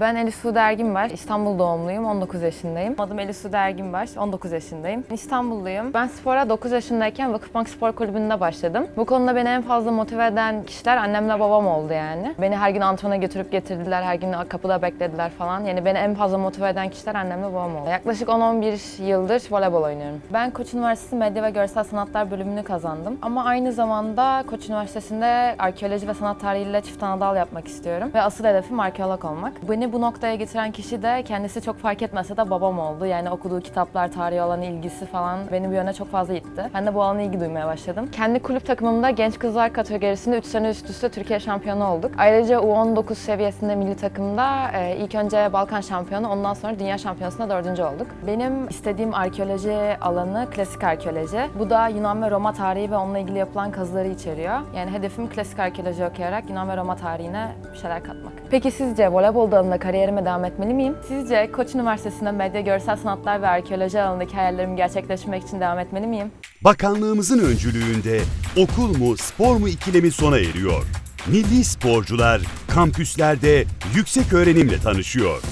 Ben Elif Sude Erginbaş, İstanbul doğumluyum, 19 yaşındayım. Adım Elif Sude Erginbaş, 19 yaşındayım. İstanbulluyum. Ben spora 9 yaşındayken Vakıfbank Spor Kulübü'nde başladım. Bu konuda beni en fazla motive eden kişiler annemle babam oldu yani. Beni her gün antrenmana götürüp getirdiler, her gün kapıda beklediler falan. Yani beni en fazla motive eden kişiler annemle babam oldu. Yaklaşık 10-11 yıldır voleybol oynuyorum. Ben Koç Üniversitesi Medya ve Görsel Sanatlar bölümünü kazandım. Ama aynı zamanda Koç Üniversitesi'nde arkeoloji ve sanat tarihiyle çift anadal yapmak istiyorum. Ve asıl hedefim arkeolog olmak. Beni bu noktaya getiren kişi de kendisi çok fark etmese de babam oldu. Yani okuduğu kitaplar, tarihe olan ilgisi falan beni bu yöne çok fazla itti. Ben de bu alana ilgi duymaya başladım. Kendi kulüp takımımda genç kızlar kategorisinde 3 sene üst üste Türkiye şampiyonu olduk. Ayrıca U19 seviyesinde milli takımda e, ilk önce Balkan şampiyonu, ondan sonra dünya şampiyonasında dördüncü olduk. Benim istediğim arkeoloji alanı klasik arkeoloji. Bu da Yunan ve Roma tarihi ve onunla ilgili yapılan kazıları içeriyor. Yani hedefim klasik arkeoloji okuyarak Yunan ve Roma tarihine bir şeyler katmak. Peki sizce voleybol dalında kariyerime devam etmeli miyim? Sizce Koç Üniversitesi'nde medya, görsel sanatlar ve arkeoloji alanındaki hayallerimi gerçekleştirmek için devam etmeli miyim? Bakanlığımızın öncülüğünde okul mu spor mu ikilemi sona eriyor. Milli sporcular kampüslerde yüksek öğrenimle tanışıyor.